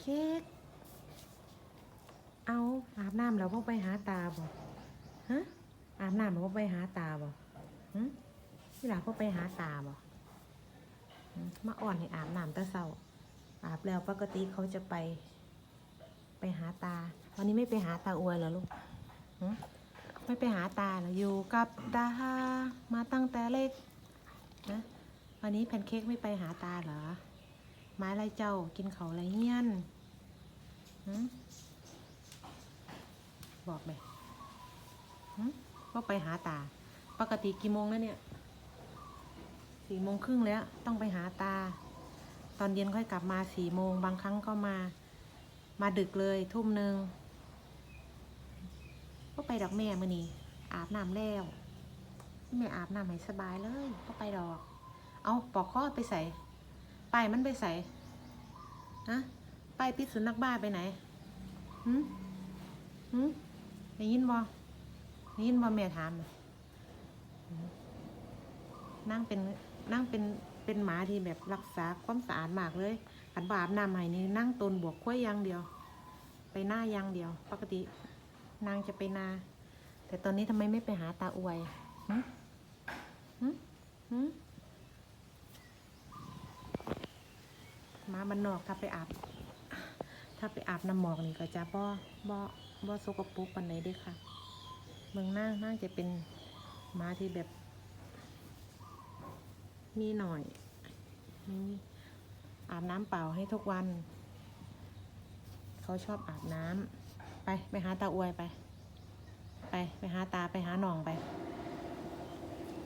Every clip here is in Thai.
เค้ก เอาอาบน้ำแล้วพวกไปหาตาบ่ฮะ อาบน้ำแล้วพวกไปหาตาบ่ฮะเวลาพวกไปหาตาบ่มาอ่อนให้อาบน้ำแต่เศร้า อาบแล้วปกติเขาจะไป ไปหาตา วันนี้ไม่ไปหาตาอวยเหรอลูกหึไม่ไปหาตาเหรออยู่กับตามาตั้งแต่เล็กนะวันนี้แพนเค้กไม่ไปหาตาเหรอ ไม้ไรเจ้ากินเขาไรเงี้ยนบอกไปหึว่าไปหาตา ปกติกี่โมงแล้วเนี่ยสี่โมงครึ่งแล้ว ต้องไปหาตา ตอนเย็นค่อยกลับมาสี่โมงบางครั้งก็มา มาดึกเลยทุ่มหนึ่งก็ไปดอกแม่มือนี้อาบน้ำแล้วแม่อาบน้ำให้สบายเลยก็ไปดอก เอาปอกข้อไปใส่ ไปมันไปใส่ฮะไปายพิษสุนัขบ้าไปไหนหืมหืมได้ยินบ่ได้ยินบ่แม่ถามนั่งเป็นนั่งเป็นเป็นหมาที่แบบรักษาความสะอาดมากเลยขันบาบน้ำให้นี่นั่งตนบวกคุ้ยยางเดียว ไปหน้ายางเดียว ปกตินางจะไปนา แต่ตอนนี้ทำไมไม่ไปหาตาอวยหืมหืมหืม มันนอกถ้าไปอาบ ถ้าไปอาบน้ำหมอกนี่ก็จะบ่บ่บ่สกปรกปันไหนเด้ค่ะเมืองนั่งนั่งจะเป็นมาที่แบบ มีหน่อยมีอาบน้ำเปล่าให้ทุกวัน เขาชอบอาบน้ำไปไปหาตาอวยไป ไปไปหาตาไปหาหนองไป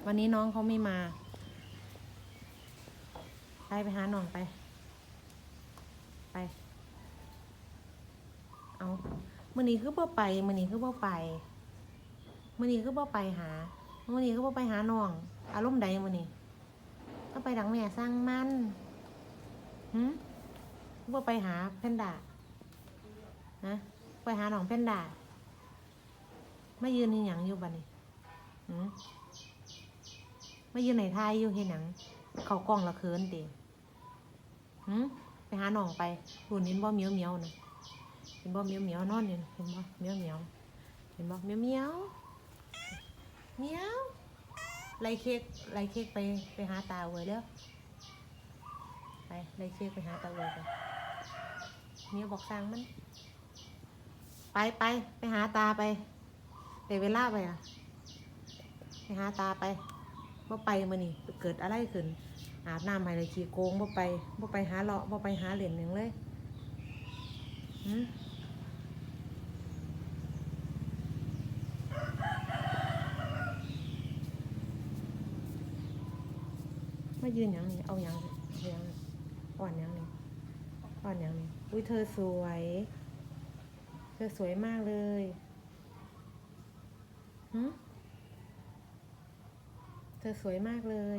วันนี้น้องเขาไม่มา ไปไปหาหนองไป ไป เอามื่อนี้คือบ่ไปมื่อนี้คือบ่ไปมื่อนี้คือบ่ไปหามื่อนี้คือบ่ไปหาน้อง อารมณ์ใดมื่อนี้ก็ไปดังแม่สร้างมันหืมบ่ไปหาแพนด้านะไปหาน้องแพนด้ามายืนในหยังอยู่บัดนี้หืมมายืนไหนทายอยู่เห็นหยัง เขากล้องละเคินเด็หืม หาหนองไปหุ่นเห็นบ่เมียวเมียวนะเห็นบ่เมียวเมียวนอนอยู่น่ะเห็นบ่เมียวเมียวเห็นบ่เมียวเมียวเมียวไล่เค้กไล่เค้กไปไปหาตาเวยแล้วไปไล่เค้กไปหาตาเว้ยไปเมียวบอกสร้างมัน ไปไปไปหาตาไปเดี๋ยวเวลาไปอะไปหาตาไปว่าไปมานี่เกิดอะไรขึ้น อาบน้ำให้เลยขี่โกงบ่ไปบ่ไปหาเลาะบ่ไปหาเหรียญหนึ่งเลยหืมมายืนอย่างนี้เอาอย่างนี้เอาอย่างนี้อ่อนอย่างนี้อ่อนอย่างนี้อุ้ยเธอสวย เธอสวยมากเลยหืมเธอสวยมากเลย